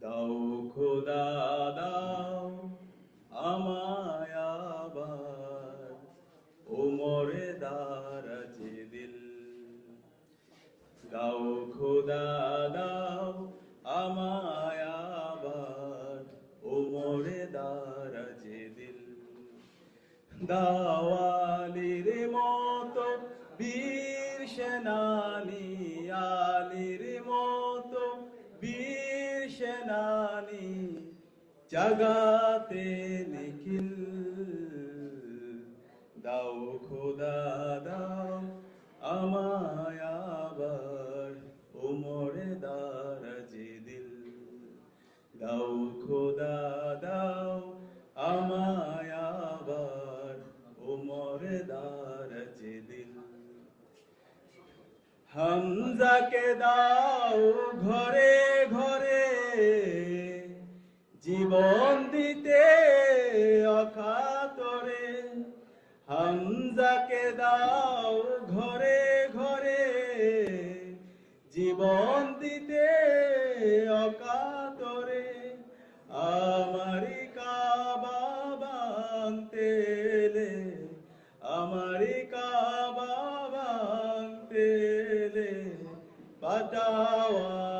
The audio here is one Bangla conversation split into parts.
দাও খোদা, দাও আমায় আবার। ওমরে দারাজে দিল। দাও খোদা, দাও আমায় আবার। ওমরে দারাজে দিল। দাওয়ালির মতো বীর সেনানি জাগাতে নিখিল। দাও খোদা, দাও আমায় আবার ওমরে দারাজে দিল। দাও খোদা, দাও আমায় আবার ওমরে দারাজে দিল। হামজাকে দাও ঘরে ঘরে। জীবন দিতে অকাতরে হামজাকে দাও ঘরে ঘরে। জীবন দিতে অকাতরে আমারি কাবা বান্তেলে আমারি কাবা বান্তেলে পাটাওয়া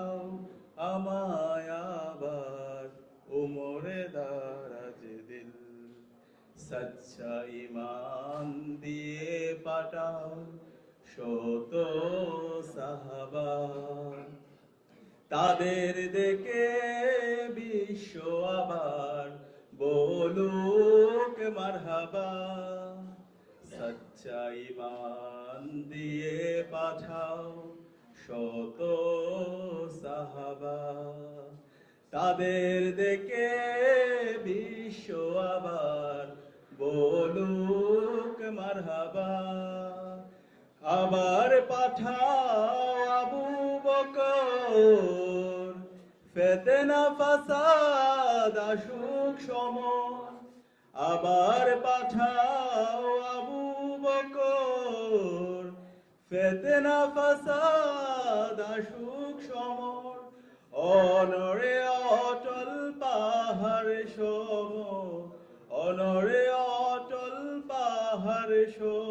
ইমান দিয়ে পাঠাও শত সাহাবা। তাদের দেখে বিশ্ব আবার বলুক মারহাবা। সচ্চা ইমান দিয়ে পাঠাও শত সাহাবা। তাদের দেখে বিশ্ব আবার আবার পাঠাও আবু বকর। ফেতেনা, ফাসাদ, আসুক সময়। আবার পাঠাও আবু বকর। ফেতেনা, ফাসাদ, আসুক সমর অনরে অটল পাহাড় সম অনরে অটল পাহাড় সম